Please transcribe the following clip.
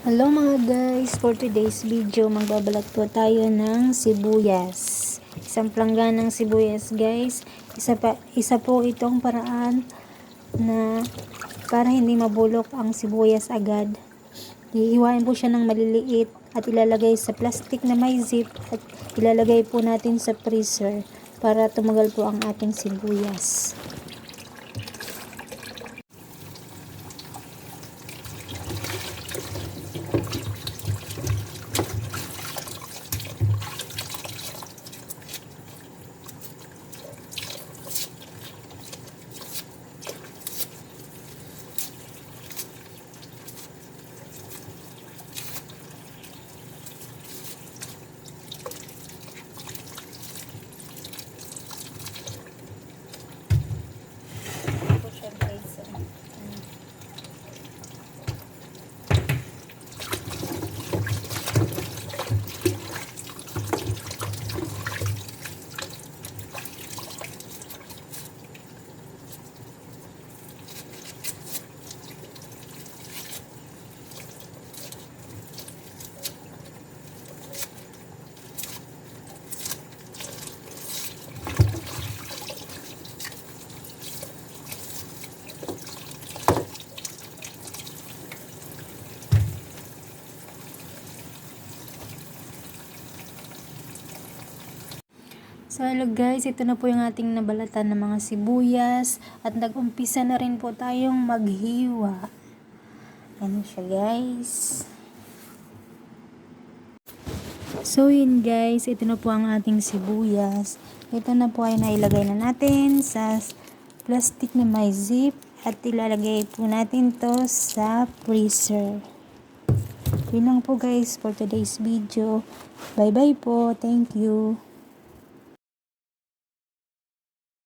Hello mga guys, for today's video magbabalat po tayo ng sibuyas. Isang planggan ng sibuyas guys. Isa, pa, isa po itong paraan na para hindi mabulok ang sibuyas agad. Hihiwain po siya ng maliliit at ilalagay sa plastic na may zip at ilalagay po natin sa freezer para tumagal po ang ating sibuyas. po siya guys. Mm. So hello guys, ito na po yung ating nabalatan ng mga sibuyas at nag-umpisa na rin po tayong maghiwa. Ano siya guys? So yun guys, ito na po ang ating sibuyas. Ito na po ay nailagay na natin sa plastic na may zip at ilalagay po natin to sa freezer. Yun lang po guys for today's video. Bye bye po. Thank you.